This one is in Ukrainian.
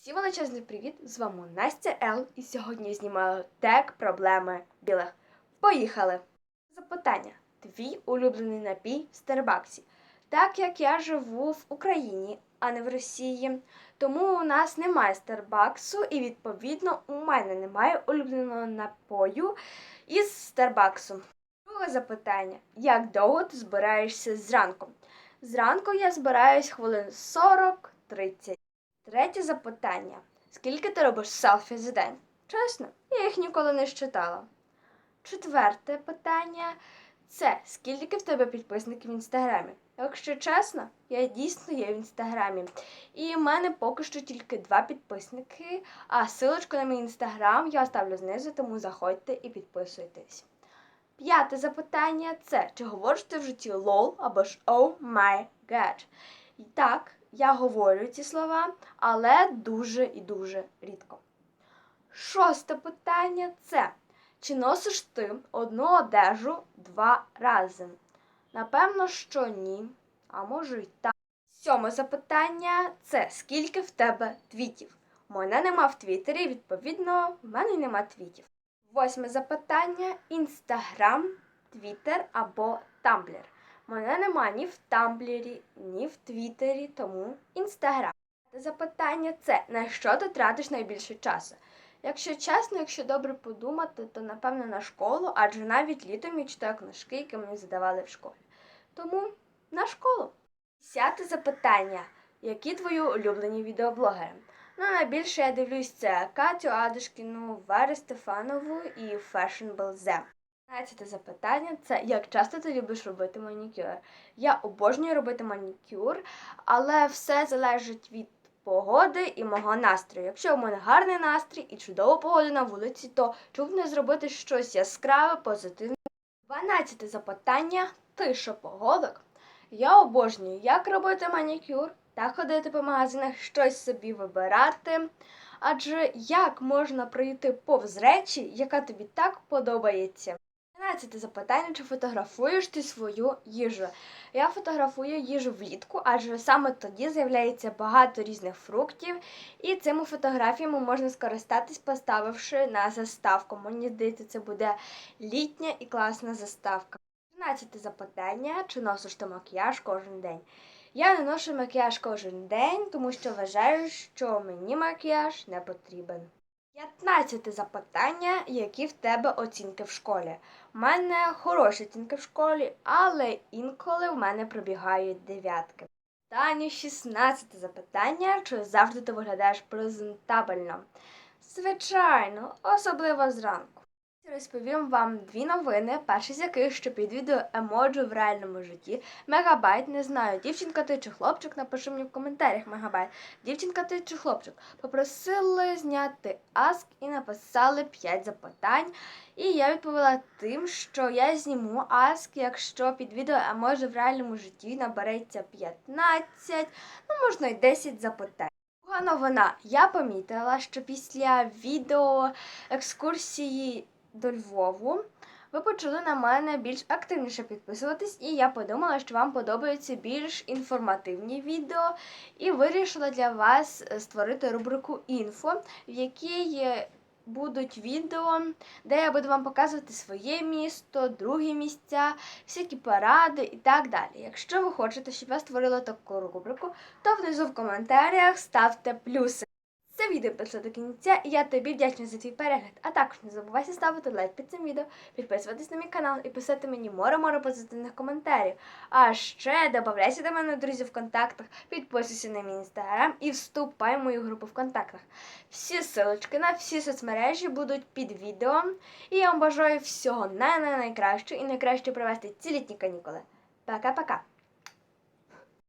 Всім величезний привіт! З вами Настя Л. І сьогодні я знімаю тег проблеми білих. Поїхали! Запитання: Твій улюблений напій в Старбаксі. Так як я живу в Україні, а не в Росії, тому у нас немає Старбаксу, і відповідно у мене немає улюбленого напою із Старбаксу. Друге запитання: як довго ти збираєшся зранку? Зранку я збираюсь хвилин 40-30. Третє запитання. Скільки ти робиш селфі за день? Чесно, я їх ніколи не щитала. Четверте питання це скільки в тебе підписників в інстаграмі? Якщо чесно, я дійсно є в інстаграмі. І в мене поки що тільки два підписники, а силочку на мій інстаграм я оставлю знизу, тому заходьте і підписуйтесь. П'яте запитання це чи говориш ти в житті лол або ж oh my god? І так, я говорю ці слова, але дуже і дуже рідко. Шосте питання це чи носиш ти одну одежу два рази? Напевно, що ні, а може й так. Сьоме запитання це скільки в тебе твітів? Мене нема в Твіттері, відповідно, в мене нема твітів. Восьме запитання інстаграм, твіттер або тамблер. Мене нема ні в тамблері, ні в твіттері, тому інстаграм. Запитання це на що ти тратиш найбільше часу? Якщо чесно, якщо добре подумати, то напевно на школу, адже навіть літом я читаю книжки, які мені задавали в школі. Тому на школу. Десяте запитання. Які твої улюблені відеоблогери? Ну, найбільше я дивлюсь це Катю Адушкіну, Варю Стефанову і Fashionable Them. 15 запитання це як часто ти любиш робити манікюр? Я обожнюю робити манікюр, але все залежить від погоди і мого настрою. Якщо у мене гарний настрій і чудова погода на вулиці, то чому не зробити щось яскраве, позитивне? 12 запитання ти шопоголик? Я обожнюю, як робити манікюр та ходити по магазинах, щось собі вибирати. Адже як можна пройти повз речі, яка тобі так подобається? 13 запитання, чи фотографуєш ти свою їжу? Я фотографую їжу влітку, адже саме тоді з'являється багато різних фруктів, і цими фотографіями можна скористатись, поставивши на заставку. Мені здається, це буде літня і класна заставка. 13 запитання, чи носиш ти макіяж кожен день? Я не ношу макіяж кожен день, тому що вважаю, що мені макіяж не потрібен. 15 запитання, які в тебе оцінки в школі. У мене хороші оцінки в школі, але інколи в мене пробігають дев'ятки. Останнє 16 запитання, чи завжди ти виглядаєш презентабельно? Звичайно, особливо зранку. Розповім вам дві новини, перший з яких, що під відео емоджу в реальному житті. Мегабайт, не знаю, дівчинка ти чи хлопчик, напиши мені в коментарях Мегабайт. Дівчинка ти чи хлопчик. Попросили зняти аск і написали 5 запитань. І я відповіла тим, що я зніму аск, якщо під відео емоджу в реальному житті набереться 15, ну можна й 10 запитань. Друга новина. Я помітила, що після відео екскурсії до Львову ви почали на мене більш активніше підписуватись, і я подумала, що вам подобаються більш інформативні відео, і вирішила для вас створити рубрику інфо, в якій будуть відео, де я буду вам показувати своє місто, другі місця, всякі поради і так далі. Якщо ви хочете, щоб я створила таку рубрику, то внизу в коментарях ставте плюси. Це відео прийшло до кінця, і я тобі вдячна за твій перегляд. А також не забувайся ставити лайк під цим відео, підписуватись на мій канал і писати мені море-море позитивних коментарів. А ще додавайся до мене, друзі, в контактах, підписуйся на мій інстаграм і вступай в мою групу в контактах. Всі силочки на всі соцмережі будуть під відео. І я вам бажаю всього най-най-найкращого і найкраще провести ці літні канікули. Пока-пока!